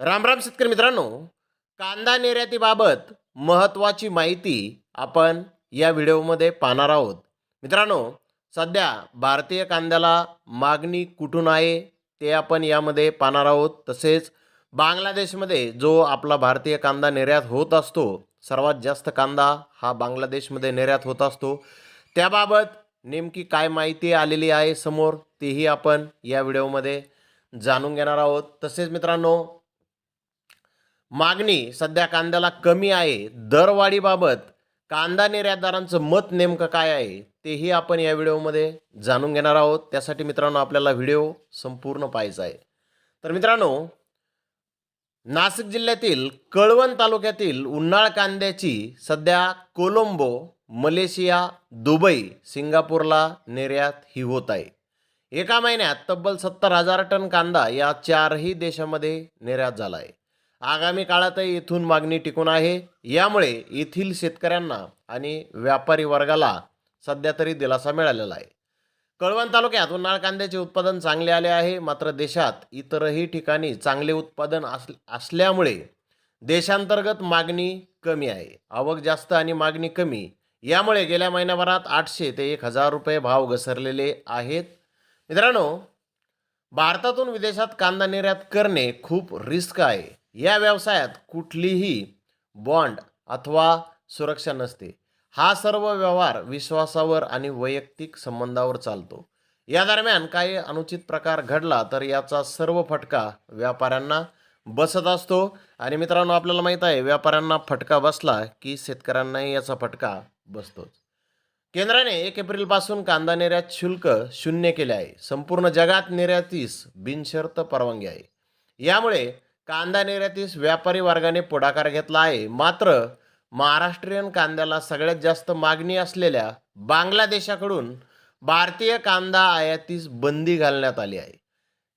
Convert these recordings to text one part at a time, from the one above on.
रामराम शेतकरी मित्रांनो कांदा निर्यातीबाबत महत्त्वाची माहिती आपण या व्हिडिओमध्ये पाहणार आहोत. मित्रांनो सध्या भारतीय कांद्याला मागणी कुठून आहे ते आपण यामध्ये पाहणार आहोत. तसेच बांगलादेशमध्ये जो आपला भारतीय कांदा निर्यात होत असतो सर्वात जास्त कांदा हा बांगलादेशमध्ये निर्यात होत असतो. त्याबाबत नेमकी काय माहिती आलेली आहे समोर तेही आपण या व्हिडिओमध्ये जाणून घेणार आहोत. तसेच मित्रांनो मागणी सध्या कांद्याला कमी आहे. दरवाढीबाबत कांदा निर्यातदारांचं मत नेमकं काय आहे तेही आपण या व्हिडिओमध्ये जाणून घेणार आहोत. त्यासाठी मित्रांनो आपल्याला व्हिडिओ संपूर्ण पाहायचा आहे. तर मित्रांनो नाशिक जिल्ह्यातील कळवण तालुक्यातील उन्हाळ कांद्याची सध्या कोलंबो मलेशिया दुबई सिंगापूरला निर्यात ही होत आहे. एका महिन्यात तब्बल सत्तर हजार टन कांदा या चारही देशामध्ये निर्यात झाला आहे. आगामी काळातही इथून मागणी टिकून आहे. यामुळे येथील शेतकऱ्यांना आणि व्यापारी वर्गाला सध्या तरी दिलासा मिळालेला आहे. कळवण तालुक्यात उन्हाळ कांद्याचे उत्पादन चांगले आले आहे. मात्र देशात इतरही ठिकाणी चांगले उत्पादन अस असल्यामुळे देशांतर्गत मागणी कमी आहे. आवक जास्त आणि मागणी कमी. यामुळे गेल्या महिन्याभरात आठशे ते एक हजार रुपये भाव घसरलेले आहेत. मित्रांनो भारतातून विदेशात कांदा निर्यात करणे खूप रिस्क आहे. या व्यवसायात कुठलीही बॉन्ड अथवा सुरक्षा नसते. हा सर्व व्यवहार विश्वासावर आणि वैयक्तिक संबंधावर चालतो. या दरम्यान काही अनुचित प्रकार घडला तर याचा सर्व फटका व्यापाऱ्यांना बसत असतो. आणि मित्रांनो आपल्याला माहीत आहे व्यापाऱ्यांना फटका बसला की शेतकऱ्यांनाही याचा फटका बसतोच. केंद्राने एक एप्रिलपासून कांदा निर्यात शुल्क शून्य केले आहे. संपूर्ण जगात निर्यातीस बिनशर्त परवानगी आहे. यामुळे कांदा निर्यातीस व्यापारी वर्गाने पुढाकार घेतला आहे. मात्र महाराष्ट्रीयन कांद्याला सगळ्यात जास्त मागणी असलेल्या बांगलादेशाकडून भारतीय कांदा आयातीस बंदी घालण्यात आली आहे.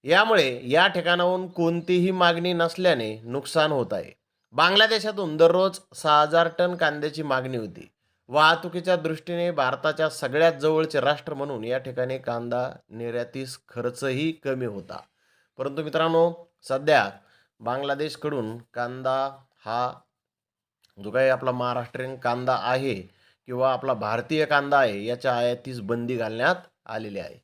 यामुळे या ठिकाणाहून कोणतीही मागणी नसल्याने नुकसान होत आहे. बांगलादेशातून दररोज सहा हजार टन कांद्याची मागणी होती. वाहतुकीच्या दृष्टीने भारताच्या सगळ्यात जवळचे राष्ट्र म्हणून या ठिकाणी कांदा निर्यातीस खर्चही कमी होता. परंतु मित्रांनो सध्या बांगलादेशकडून कांदा हा जो काही आपला महाराष्ट्रीयन कांदा आहे किंवा आपला भारतीय कांदा आहे याच्या आयातीस बंदी घालण्यात आलेली आहे.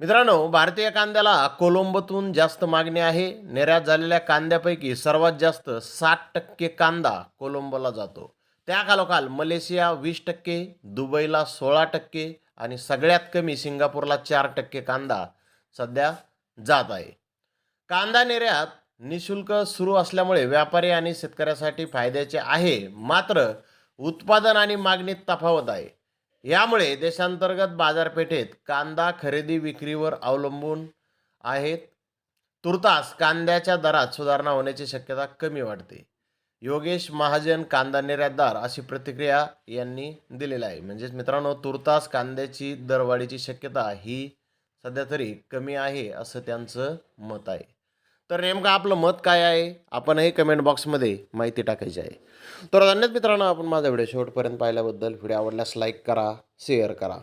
मित्रांनो भारतीय कांद्याला कोलंबोतून जास्त मागणी आहे. निर्यात झालेल्या कांद्यापैकी सर्वात जास्त साठ टक्के कांदा कोलंबोला जातो. त्याखालोखाल मलेशिया वीस टक्के दुबईला सोळा टक्के आणि सगळ्यात कमी सिंगापूरला चार टक्के कांदा सध्या जात आहे. कांदा निर्यात निशुल्क सुरू असल्यामुळे व्यापारी आणि शेतकऱ्यासाठी फायद्याचे आहे. मात्र उत्पादन आणि मागणीत तफावत आहे. यामुळे देशांतर्गत बाजारपेठेत कांदा खरेदी विक्रीवर अवलंबून आहेत. तुर्तास कांद्याच्या दरात सुधारणा होण्याची शक्यता कमी वाटते योगेश महाजन कांदा निर्यातदार अशी प्रतिक्रिया यांनी दिलेली आहे. म्हणजेच मित्रांनो तुर्तास कांद्याची दरवाढीची शक्यता ही सध्या तरी कमी आहे असं त्यांचं मत आहे. तर नेमकं आपलं मत काय आहे? आपणही कमेंट बॉक्समध्ये माहिती टाकायची आहे. तर धन्यवाद मित्रांनो आपण माझा व्हिडिओ शेवटपर्यंत पाहिल्याबद्दल. व्हिडिओ आवडल्यास लाईक करा शेअर करा.